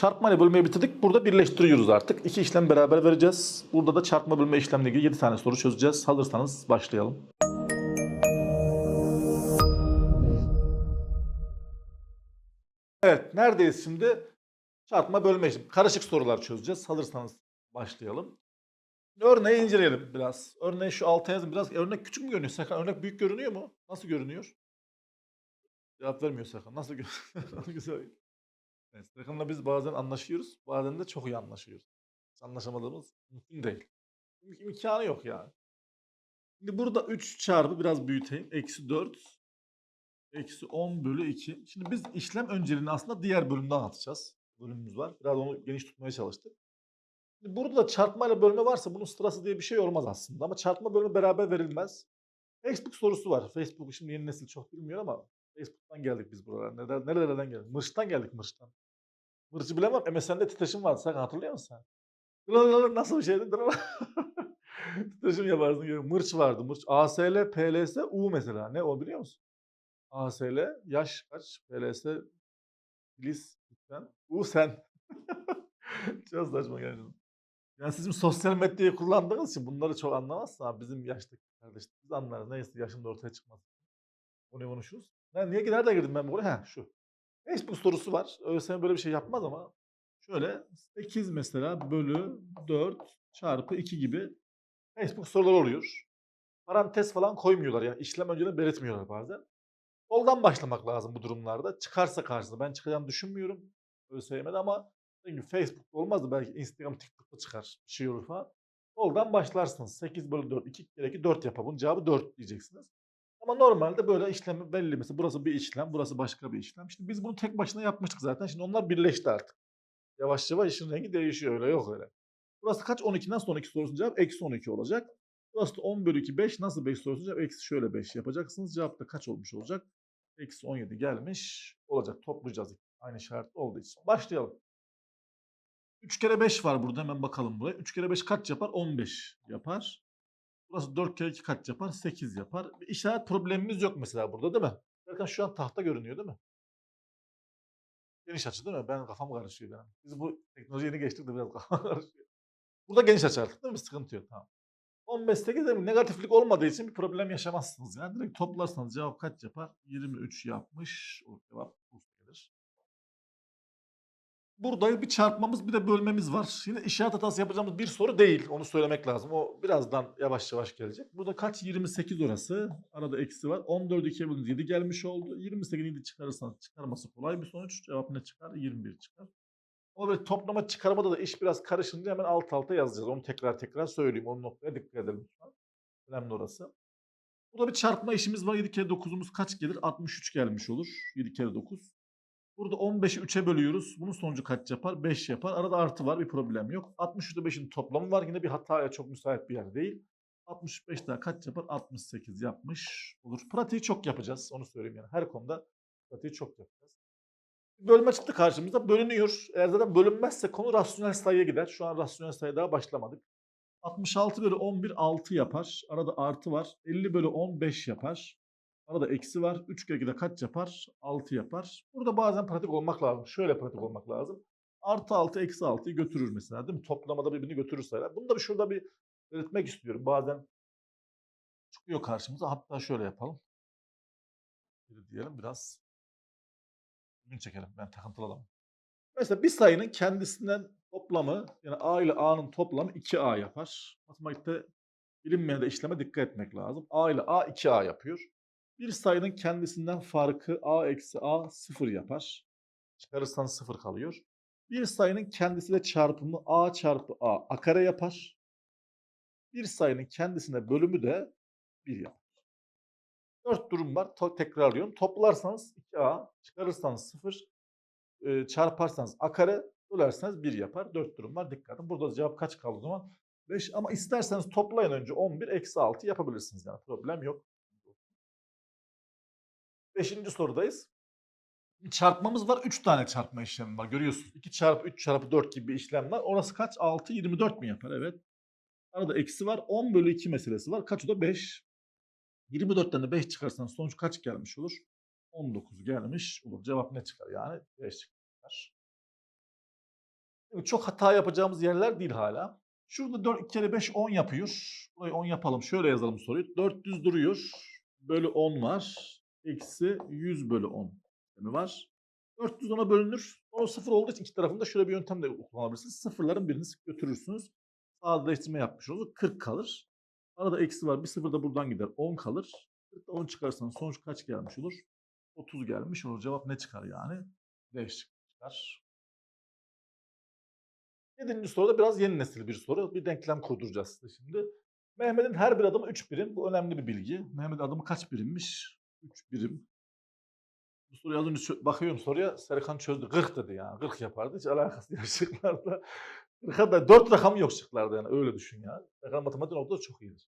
Çarpma ile bölmeyi bitirdik. Burada birleştiriyoruz artık. İki işlem beraber vereceğiz. Burada da çarpma bölme işlemle ilgili 7 tane soru çözeceğiz. Hazırsanız başlayalım. Evet, neredeyiz şimdi? Çarpma bölme işlemi. Karışık sorular çözeceğiz. Hazırsanız başlayalım. Örneği inceleyelim biraz. Örneği şu alta yazın biraz. Örnek küçük mü görünüyor Serkan? Örnek büyük görünüyor mu? Nasıl görünüyor? Cevap vermiyor Serkan. Nasıl görünüyor? Evet, Serkan'la biz bazen anlaşıyoruz. Bazen de çok iyi anlaşıyoruz. Hiç anlaşamadığımız mümkün değil. İm- İmkanı yok yani. Şimdi burada 3 çarpı biraz büyüteyim. Eksi 4. Eksi 10 bölü 2. Şimdi biz işlem önceliğini aslında diğer bölümde anlatacağız. Bölümümüz var. Biraz onu geniş tutmaya çalıştık. Şimdi burada da çarpma ile bölme varsa bunun sırası diye bir şey olmaz aslında. Ama çarpma bölme beraber verilmez. Facebook sorusu var. Facebook şimdi yeni nesil çok bilmiyor ama Facebook'tan geldik biz buralara. Neler, nerelerden geldik? Mırç'tan geldik Mırç'tan. Mırç'ı bilemem. MSN'de titreşim vardı. Sen hatırlıyor musun sen? Nasıl bir şeydi? Titreşim yaparsın. gibi. Mırç vardı. Mırç. ASL, PLS, U mesela. Ne o biliyor musun? ASL, yaş kaç? PLS, Filiz, sen. U sen. Çok saçma gerçekten. Yani sizin sosyal medyayı kullandığınız için bunları çok anlamazsın abi. Bizim yaştaki kardeşlerimiz anlarız. Neyse yaşında ortaya çıkmaz. Onu konuşuruz. Ben niye gider de girdim ben buraya? Ha şu. Facebook sorusu var. ÖSYM böyle bir şey yapmaz ama şöyle 8 mesela bölü 4 çarpı 2 gibi Facebook soruları oluyor. Parantez falan koymuyorlar yani işlem önceden belirtmiyorlar bazen. Soldan başlamak lazım bu durumlarda. Çıkarsa karşısında. Ben çıkacağını düşünmüyorum ÖSYM'de ama gibi Facebook'ta olmaz da belki Instagram, TikTok'ta çıkar. Bir şey olur falan. Soldan başlarsınız. 8 bölü 4, 2 kere 2 4 yapar. Bunun cevabı 4 diyeceksiniz. Ama normalde böyle işlemi belli. Mesela burası bir işlem, burası başka bir işlem. Şimdi biz bunu tek başına yapmıştık zaten. Şimdi onlar birleşti artık. Yavaş yavaş işin rengi değişiyor öyle yok öyle. Burası kaç? 12 nasıl 12 sorusunun cevap? Eksi 12 olacak. Burası da 10 bölü 2 5 nasıl 5 sorusunun cevap? Eksi şöyle 5 yapacaksınız. Cevap da kaç olmuş olacak? Eksi 17 gelmiş olacak. Toplayacağız. Aynı işaret olduğu için. Başlayalım. 3 kere 5 var burada. Hemen bakalım buraya. 3 kere 5 kaç yapar? 15 yapar. Burası 4 kere 2 kaç yapar? 8 yapar. Bir işaret problemimiz yok mesela burada değil mi? Bakın şu an tahta görünüyor değil mi? Geniş açı değil mi? Ben kafam karışıyor yani. Biz bu teknoloji yeni geçtik de biraz kafam karışıyor. Burada geniş açı artık değil mi? Sıkıntı yok tamam. 15 8 de negatiflik olmadığı için bir problem yaşamazsınız. Yani direkt toplarsanız cevap kaç yapar? 23 yapmış. O cevap. Burada bir çarpmamız bir de bölmemiz var. Yine işaret hatası yapacağımız bir soru değil. Onu söylemek lazım. O birazdan yavaş yavaş gelecek. Burada kaç? 28 orası. Arada eksi var. 14 2'ye bölünce 7 gelmiş oldu. 28 7 çıkarırsanız çıkarması kolay bir sonuç. Cevap ne çıkar? 21 çıkar. Ama böyle toplama çıkarmada da iş biraz karışınca hemen alt alta yazacağız. Onu tekrar tekrar söyleyeyim. Onun noktaya dikkat edelim lütfen. Önemli orası. Burada bir çarpma işimiz var. 7 kere 9'umuz kaç gelir? 63 gelmiş olur. 7 kere 9. Burada 15'i 3'e bölüyoruz. Bunun sonucu kaç yapar? 5 yapar. Arada artı var. Bir problem yok. 63 ile 5'in toplamı var. Yine bir hataya çok müsait bir yer değil. 65 daha kaç yapar? 68 yapmış olur. Pratiği çok yapacağız. Onu söyleyeyim yani. Her konuda pratiği çok yapacağız. Bölme çıktı karşımıza. Bölünüyor. Eğer zaten bölünmezse konu rasyonel sayıya gider. Şu an rasyonel sayı daha başlamadık. 66 bölü 11 6 yapar. Arada artı var. 50 bölü 10 5 yapar. Arada eksi var. 3 kere 2'de kaç yapar? 6 yapar. Burada bazen pratik olmak lazım. Şöyle pratik olmak lazım. Artı 6 eksi 6'yı götürür mesela değil mi? Toplamada birbirini götürür sayılar. Bunu da bir şurada bir belirtmek istiyorum. Bazen çıkıyor karşımıza. Hatta şöyle yapalım. Bir diyelim biraz gün çekelim. Ben takıntılı adamım. Mesela bir sayının kendisinden toplamı yani A ile A'nın toplamı 2A yapar. Matematikte bilinmeyen de işleme dikkat etmek lazım. A ile A 2A yapıyor. Bir sayının kendisinden farkı A eksi A 0 yapar. Çıkarırsan 0 kalıyor. Bir sayının kendisiyle çarpımı A çarpı A A kare yapar. Bir sayının kendisine bölümü de 1 yapar. 4 durum var. To- tekrarlıyorum. Toplarsanız 2A, çıkarırsanız 0, e, çarparsanız A kare, bölerseniz 1 yapar. 4 durum var. Dikkat edin. Burada cevap kaç kaldı o zaman? 5 ama isterseniz toplayın önce 11 eksi 6 yapabilirsiniz yani problem yok. Beşinci sorudayız. Çarpmamız var. 3 tane çarpma işlemi var. Görüyorsunuz. 2 çarpı 3 çarpı 4 gibi bir işlem var. Orası kaç? 6, 24 mi yapar? Evet. Arada eksi var. 10 bölü 2 meselesi var. Kaç o da? 5. 24'ten de 5 çıkarsan sonuç kaç gelmiş olur? 19 gelmiş olur. Cevap ne çıkar yani? 5 çıkar. Çok hata yapacağımız yerler değil hala. Şurada 4 2 kere 5 10 yapıyor. Burayı 10 yapalım. Şöyle yazalım soruyu. 400 duruyor. Bölü 10 var. Eksi 100 bölü 10 mi var. 400 ona bölünür. Onun sıfır olduğu için iki tarafında şöyle bir yöntem de kullanabilirsiniz. Sıfırların birini götürürsünüz. Sadeleştirme yapmış olur. 40 kalır. Arada eksi var. Bir sıfır da buradan gider. 10 kalır. 40'da 10 çıkarsan sonuç kaç gelmiş olur? 30 gelmiş olur. Cevap ne çıkar yani? 5 çıkar. Yedinci soruda biraz yeni nesil bir soru. Bir denklem kurduracağız size şimdi. Mehmet'in her bir adımı 3 birim. Bu önemli bir bilgi. Mehmet adımı kaç birimmiş? 3 birim. Bu soruyu az önce bakıyorum soruya. Serkan çözdü. 40 dedi yani. 40 yapardı. Hiç alakası yok şıklarda. 40'a da 4 rakam yok şıklarda yani. Öyle düşün ya. Serkan matematik noktada çok iyidir.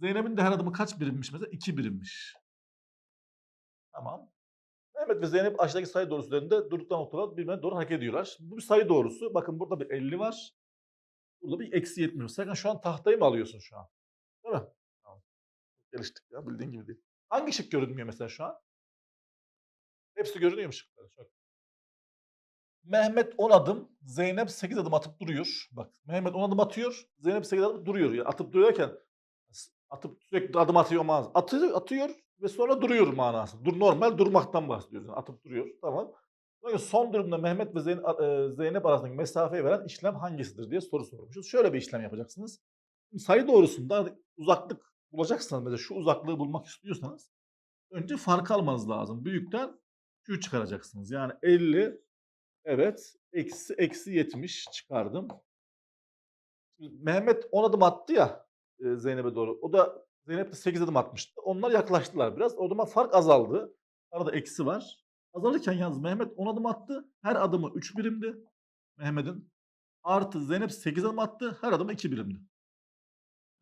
Zeynep'in de her adımı kaç birimmiş mesela? 2 birimmiş. Tamam. Mehmet ve Zeynep aşağıdaki sayı doğrusu üzerinde durdukları noktalar birbirine doğru hareket ediyorlar. Bu bir sayı doğrusu. Bakın burada bir 50 var. Burada bir eksi 70 var. Serkan şu an tahtayı mı alıyorsun şu an? Değil mi? Tamam. Geliştik ya bildiğin gibi değil. Hangi şık görünmüyor mesela şu an? Hepsi görünüyor mu şıkları? Mehmet 10 adım, Zeynep 8 adım atıp duruyor. Bak Mehmet 10 adım atıyor, Zeynep 8 adım duruyor. Yani atıp duruyorken atıp sürekli adım atıyor manası. Atıyor, atıyor ve sonra duruyor manası. Dur normal durmaktan bahsediyoruz. Yani atıp duruyor. Tamam. Sonra son durumda Mehmet ve e, Zeynep arasındaki mesafeyi veren işlem hangisidir diye soru sormuşuz. Şöyle bir işlem yapacaksınız. Sayı doğrusunda uzaklık bulacaksanız mesela şu uzaklığı bulmak istiyorsanız önce farkı almanız lazım. Büyükten küçüğü çıkaracaksınız. Yani 50 evet eksi eksi 70 çıkardım. Mehmet 10 adım attı ya e, Zeynep'e doğru. O da Zeynep de 8 adım atmıştı. Onlar yaklaştılar biraz. O zaman fark azaldı. Arada eksi var. Azalırken yalnız Mehmet 10 adım attı. Her adımı 3 birimdi. Mehmet'in. Artı Zeynep 8 adım attı. Her adımı 2 birimdi.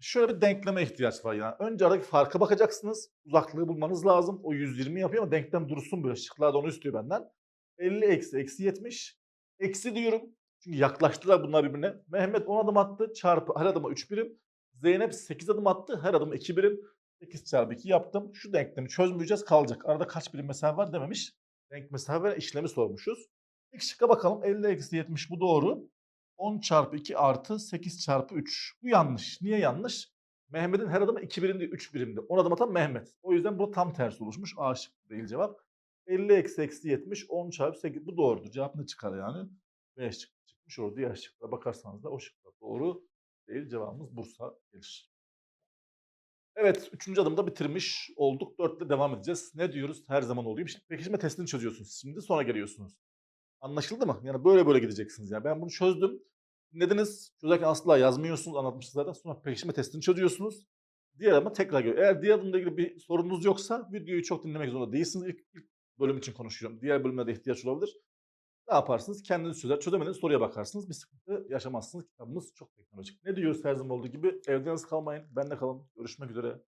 Şöyle bir denkleme ihtiyaç var yani. Önce aradaki farka bakacaksınız. Uzaklığı bulmanız lazım. O 120 yapıyor ama denklem dursun böyle. Şıklar da onu istiyor benden. 50 eksi eksi 70. Eksi diyorum. Çünkü yaklaştılar bunlar birbirine. Mehmet 10 adım attı. Çarpı her adıma 3 birim. Zeynep 8 adım attı. Her adıma 2 birim. 8 çarpı 2 yaptım. Şu denklemi çözmeyeceğiz kalacak. Arada kaç birim mesafe var dememiş. Denk mesafe ve işlemi sormuşuz. İlk şıkka bakalım. 50 eksi 70 bu doğru. 10 çarpı 2 artı 8 çarpı 3. Bu yanlış. Niye yanlış? Mehmet'in her adımı 2 birim değil 3 birimdi. 10 adım atan Mehmet. O yüzden bu tam tersi oluşmuş. A şıkkı değil cevap. 50 eksi eksi 70 10 çarpı 8 bu doğrudur. Cevap ne çıkar yani? B şıkkı çıkmış olur. Diğer şıklara bakarsanız da o şıklar doğru değil. Cevabımız Bursa gelir. Evet, üçüncü adımda bitirmiş olduk. Dörtte devam edeceğiz. Ne diyoruz? Her zaman oluyor. Şimdi pekişme testini çözüyorsunuz. Şimdi sonra geliyorsunuz. Anlaşıldı mı? Yani böyle böyle gideceksiniz. Yani ben bunu çözdüm. Dinlediniz. Çözerken asla yazmıyorsunuz. Anlatmıştım zaten. Sonra pekişme testini çözüyorsunuz. Diğer adıma tekrar geliyor. Eğer diğer adımla ilgili bir sorunuz yoksa videoyu çok dinlemek zorunda değilsiniz. İlk, ilk bölüm için konuşuyorum. Diğer bölümlerde ihtiyaç olabilir. Ne yaparsınız? Kendiniz çözer. Çözemediğiniz soruya bakarsınız. Bir sıkıntı yaşamazsınız. Kitabımız çok teknolojik. Ne diyoruz her zaman olduğu gibi? Evde yalnız kalmayın. Bende kalın. Görüşmek üzere.